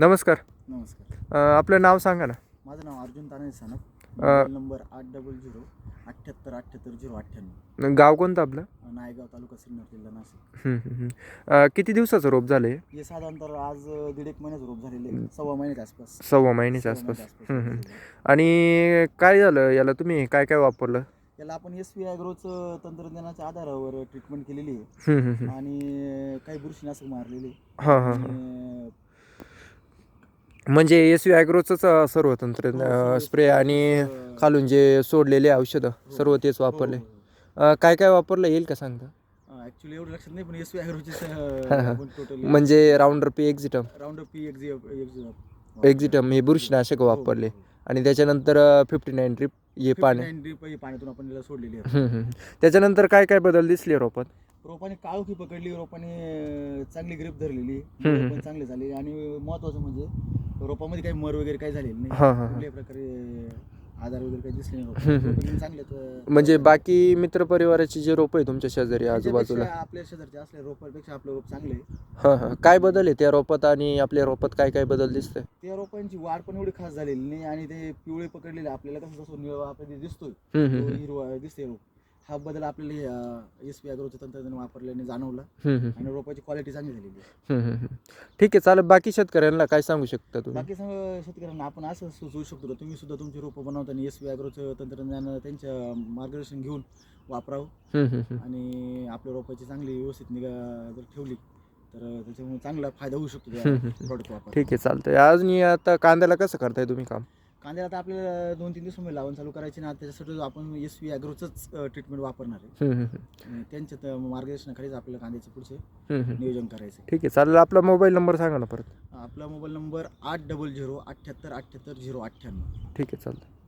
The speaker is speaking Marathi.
नमस्कार. नमस्कार. अ, आपलं नाव सांगा ना. माझं नाव अर्जुन तानाजी सानप. अ, मोबाईल नंबर आठ डबल झिरो अठ्ठ्याहत्तर अठ्ठ्याहत्तर झिरो अठ्ठ्याण्णव. गाव कोणतं आपलं? नायगाव तालुका सिन्नर जिल्हा नाशिक. हं, हं, हं. अ, किती दिवसाचं रोप झालं आहे हे साधारणतः आज अ, दीड एक महिन्याचं रोप झालेले आहे. सव्वा महिन्याच्या आसपास. सव्वा महिन्याच्या सव्वा आसपास. महिन्याच्या हं, हं. आणि काय झालं? याला तुम्ही काय काय वापरलं? याला आपण एस पी ॲग्रोचं तंत्रज्ञानाच्या आधारावर ट्रीटमेंट केलेली आहे. हं, हं, हं. आणि काही बुरशीनाशक मारलेले हां हां हां. आणि म्हणजे एस व्ही ॲग्रोचंच सर्व तंत्र स्प्रे आणि खालून जे सोडलेले औषधं सर्व तेच वापरले. अ, काय काय वापरलं येईल का सांगता? एवढं लक्षात नाही पण एस हां. टोटल म्हणजे राऊंडर पी एक्झिटम राऊंड पी एक्झी एक्झिटम हे बुरशीनाशक वापरले. आणि त्याच्यानंतर फिफ्टी नाईन ट्रिप हे पाणी. पाण्यातून आपण याला सोडलेली आहे. हं, हं. त्याच्यानंतर काय काय बदल दिसले रोपात? रोपाने काळोखी पकडली रोपाने चांगली ग्रीप धरलेली हम्म. मुळं पण चांगले झाले आणि महत्वाचं म्हणजे रोपामध्ये काही मर वगैरे काही झालेलं नाही हां हां हां. कुठल्याही प्रकारे आजार वगैरे काही दिसले नाही हम्म. हम्म. चांगले आहेत, अं, म्हणजे बाकी मित्रपरिवाराचे जे रोप आहे तुमच्या शेजारी आजूबाजूला त्याच्यापेक्षा आपल्या शेजारचे असल्या रोपांपेक्षा आपलं रोप चांगले. हां हां काय बदल आहे त्या रोपात आणि आपल्या रोपात काय काय बदल दिसतंय त्या रोपांची वाढ पण एवढी खास झालेली नाही आणि ते पिवळे पकडलेले आपल्याला कसं जसं निळवा आपल्याला दिसतोय तो. हिरवा दिसते रोप हा बदल आपल्याला एस पी अग्रोचं तंत्रज्ञान वापरल्याने जाणवला. आणि रोपाची क्वालिटी चांगली झालेली आहे. ठीक आहे चालेल. बाकी शेतकऱ्यांना काय सांगू शकता तुम्ही? बाकी शेतकऱ्यांना आपण असं सुचवू शकतो का तुम्ही सुद्धा तुमची रोपं बनवताना एस ॲग्रोचं तंत्रज्ञान त्यांच्या मार्गदर्शन घेऊन वापरावं. आणि आपल्या रोपाची चांगली व्यवस्थित निगा जर ठेवली तर त्याच्यामुळे चांगला फायदा होऊ शकतो त्या. प्रॉडक्ट वापर ठीक आहे चालतंय. अजून आता कांद्याला कसं करताय तुम्ही काम? कांद्याला आता आपल्याला दोन तीन दिवसामध्ये लावून चालू करायची ना त्याच्यासाठी आपण एस व्ही ॲग्रोचंच ट्रीटमेंट वापरणार आहे. आणि त्यांच्या मार्गदर्शनाखालीच आपल्याला कांद्याचे पुढचे. नियोजन करायचं. ठीक आहे चालेल आपला मोबाईल नंबर सांगा ना परत आपला मोबाईल नंबर आठ डबल झिरो अठ्ठ्याहत्तर अठ्ठ्याहत्तर झिरो अठ्ठ्याण्णव ठीक आहे चालतं